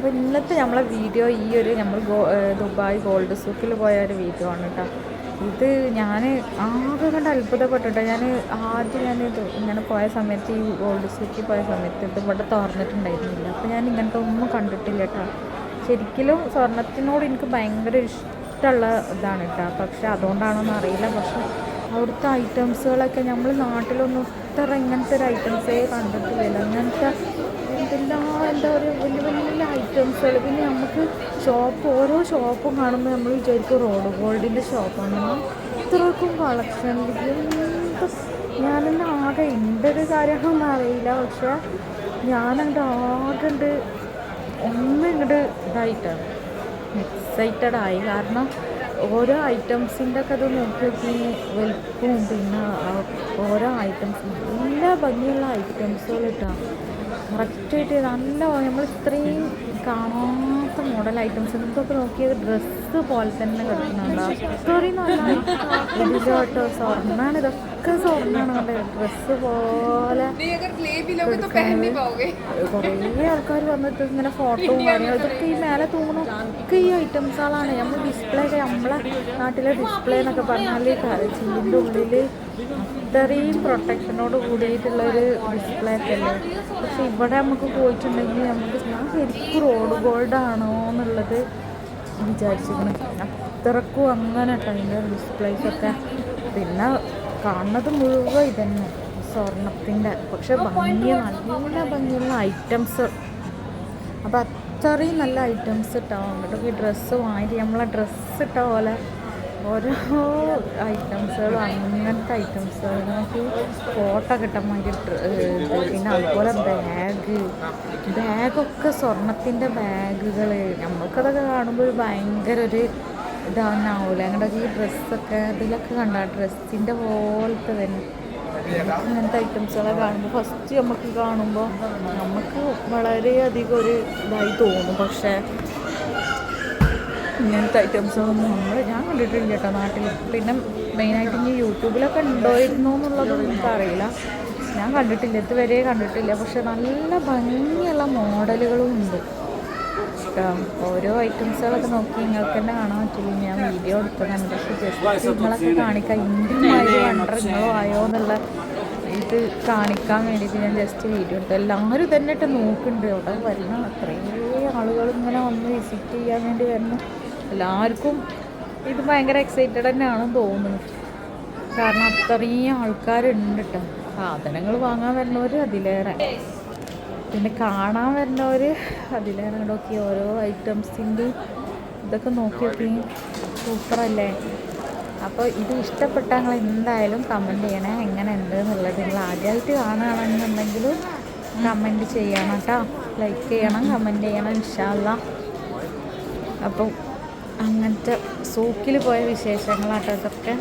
അപ്പോൾ ഇന്നത്തെ നമ്മളെ വീഡിയോ ഈ ഒരു നമ്മൾ ദുബായ് ഗോൾഡ് സൂക്കിൽ പോയ ഒരു വീഡിയോ ആണ് കേട്ടോ ഇത് ഞാൻ ആകെ കണ്ട് അത്ഭുതപ്പെട്ടിട്ടോ. ഞാൻ ആദ്യം ഞാൻ ഇത് ഇങ്ങനെ പോയ സമയത്ത് ഈ ഗോൾഡ് സൂക്കിൽ പോയ സമയത്ത് ഇത് ഇവിടെ തുറന്നിട്ടുണ്ടായിരുന്നില്ല. അപ്പോൾ ഞാൻ ഇങ്ങനത്തെ ഒന്നും കണ്ടിട്ടില്ല കേട്ടോ ശരിക്കും സ്വർണത്തിനോട് എനിക്ക് ഭയങ്കര ഇഷ്ടമുള്ള ഇതാണ് കേട്ടോ പക്ഷെ അതുകൊണ്ടാണോന്ന് അറിയില്ല. പക്ഷെ അവിടുത്തെ ഐറ്റംസുകളൊക്കെ നമ്മൾ നാട്ടിലൊന്നും ഇത്ര ഇങ്ങനത്തെ ഒരു ഐറ്റംസേ കണ്ടിട്ടില്ല. അങ്ങനത്തെ എന്തെല്ലാം എന്താ പറയുക വലിയ വലിയ ഐറ്റംസുകൾ പിന്നെ നമുക്ക് ഷോപ്പ് ഓരോ ഷോപ്പും കാണുമ്പോൾ നമ്മൾ വിചാരിക്കും റോഡ് ഗോൾഡിന്റെ ഷോപ്പാണ് ഇത്രക്കും കളക്ഷൻ ഞാനെന്നെ ആകെ എന്റെ ഒരു കാര്യങ്ങളൊന്നും അറിയില്ല. പക്ഷേ ഞാനെന്റെ ആകെ ഉണ്ട് ഒന്ന് ഇങ്ങോട്ട് ഇതായിട്ടാണ്. എക്സൈറ്റഡ് ആയി. കാരണം ഓരോ ഐറ്റംസിന്റെ ഒക്കെ അത് നോക്കി നോക്കി വലിപ്പവും പിന്നെ ഓരോ ഐറ്റംസും എല്ലാ ഭംഗിയുള്ള ഐറ്റംസുകൾ ഇട്ടാണ് കറക്റ്റായിട്ട് നല്ല നമ്മൾ ഇത്രയും കാണാത്ത മോഡൽ ഐറ്റംസ് എന്തൊക്കെ നോക്കിയത് ഡ്രസ്സ് പോലെ തന്നെ കിട്ടുന്നുണ്ടോ നല്ല ഇത് കേട്ടോ സ്വർണമാണ് ഇതൊക്കെ ഒക്കെ സ്വർണമാണ് ഡ്രസ്സ് പോലെ കുറേ ആൾക്കാർ വന്നിട്ട് ഇങ്ങനെ ഫോട്ടോ പറഞ്ഞു ഇതൊക്കെ ഈ മേലെ തൂങ്ങണ ഒക്കെ ഈ ഐറ്റംസുകളാണ് നമ്മൾ ഡിസ്പ്ലേ ഒക്കെ നമ്മളെ നാട്ടിലെ ഡിസ്പ്ലേ എന്നൊക്കെ പറഞ്ഞാൽ കരച്ചിന്റെ ഉള്ളിൽ അത്രയും പ്രൊട്ടക്ഷനോട് കൂടിയിട്ടുള്ളൊരു ഡിസ്പ്ലേ ഒക്കെ അല്ലേ? പക്ഷെ ഇവിടെ നമുക്ക് പോയിട്ടുണ്ടെങ്കിൽ നമുക്ക് ഞാൻ ശരിക്കും റോഡ് ആണോ എന്നുള്ളത് വിചാരിച്ചിരിക്കണം അത്രക്കും അങ്ങനെ കേട്ടോ അതിന്റെ ഡിസ്പ്ലേസൊക്കെ പിന്നെ കാണുന്നത് മുഴുവൻ ഇതന്നെ. സ്വർണത്തിന്റെ. പക്ഷെ ഭംഗിയ നല്ല ഭംഗിയുള്ള ഐറ്റംസ് അപ്പോൾ അത്രയും നല്ല ഐറ്റംസ് ഇട്ടാവും എന്നിട്ട് ഈ ഡ്രസ്സ് വാങ്ങി നമ്മളെ ഡ്രസ്സ് ഇട്ട പോലെ ഓരോ ഐറ്റംസുകളും അങ്ങനത്തെ ഐറ്റംസുകൾ നമുക്ക് ഫോട്ടോ കിട്ടാൻ വേണ്ടി പിന്നെ അതുപോലെ ബാഗ് ബാഗൊക്കെ സ്വർണത്തിന്റെ ബാഗുകൾ നമ്മൾക്കതൊക്കെ കാണുമ്പോൾ ഭയങ്കര ഒരു ഇതാവുന്നാവൂല ഞങ്ങളുടെ ഈ ഡ്രസ്സൊക്കെ ഇതിലൊക്കെ കണ്ട ഡ്രസ്സിന്റെ പോലത്തെ തന്നെ. അങ്ങനത്തെ ഐറ്റംസുകളെ കാണുമ്പോൾ ഫസ്റ്റ് നമുക്ക് കാണുമ്പോൾ നമുക്ക് വളരെയധികം ഒരു ഇതായി തോന്നും. പക്ഷേ ഇങ്ങനത്തെ ഐറ്റംസൊന്നും നമ്മൾ ഞാൻ കണ്ടിട്ടില്ല കേട്ടോ നാട്ടിൽ പിന്നെ മെയിനായിട്ട് ഇനി യൂട്യൂബിലൊക്കെ ഉണ്ടോയിരുന്നോ എന്നുള്ളതൊന്നും എനിക്കറിയില്ല ഞാൻ കണ്ടിട്ടില്ല ഇതുവരെ കണ്ടിട്ടില്ല. പക്ഷെ നല്ല ഭംഗിയുള്ള മോഡലുകളും ഉണ്ട് ഓരോ ഐറ്റംസുകളൊക്കെ നോക്കി നിങ്ങൾക്ക് തന്നെ കാണാൻ പറ്റില്ല? ഞാൻ വീഡിയോ എടുത്തതാണ്. പക്ഷെ ജസ്റ്റ് നിങ്ങളൊക്കെ കാണിക്കാം ഇന്ത്യൻ വണ്ടർ നിങ്ങളോ ആയോ എന്നുള്ള ഇത് കാണിക്കാൻ വേണ്ടിയിട്ട് ഞാൻ ജസ്റ്റ് വീഡിയോ എടുത്തു എല്ലാവരും തന്നെ ഇട്ട് നോക്കുന്നുണ്ട്. അവിടെ വരുന്ന അത്രയും ആളുകൾ ഇങ്ങനെ വന്ന് വിസിറ്റ് ചെയ്യാൻ വേണ്ടി വരുന്നു. എല്ലാവർക്കും ഇത് ഭയങ്കര എക്സൈറ്റഡ് തന്നെയാണെന്ന് തോന്നുന്നു. കാരണം അത്രയും ആൾക്കാരുണ്ട് കേട്ടോ സാധനങ്ങൾ വാങ്ങാൻ വരുന്നവർ അതിലേറെ. പിന്നെ കാണാൻ വരുന്നവർ അതിലേറെ നോക്കി ഓരോ ഐറ്റംസിന്റെ ഇതൊക്കെ നോക്കി സൂപ്പറല്ലേ? അപ്പോൾ ഇത് ഇഷ്ടപ്പെട്ട നിങ്ങൾ എന്തായാലും കമന്റ് ചെയ്യണേ എങ്ങനെ ഉണ്ട് എന്നുള്ളത് നിങ്ങൾ ആദ്യമായിട്ട് കാണുകയാണെന്നുണ്ടെങ്കിലും കമന്റ് ചെയ്യണം കേട്ടോ. ലൈക്ക് ചെയ്യണം കമന്റ് ചെയ്യണം ഇൻഷാല്ല അപ്പോൾ അങ്ങനത്തെ സൂക്കിൽ പോയ വിശേഷങ്ങളാട്ടോ ഇതൊക്കെ.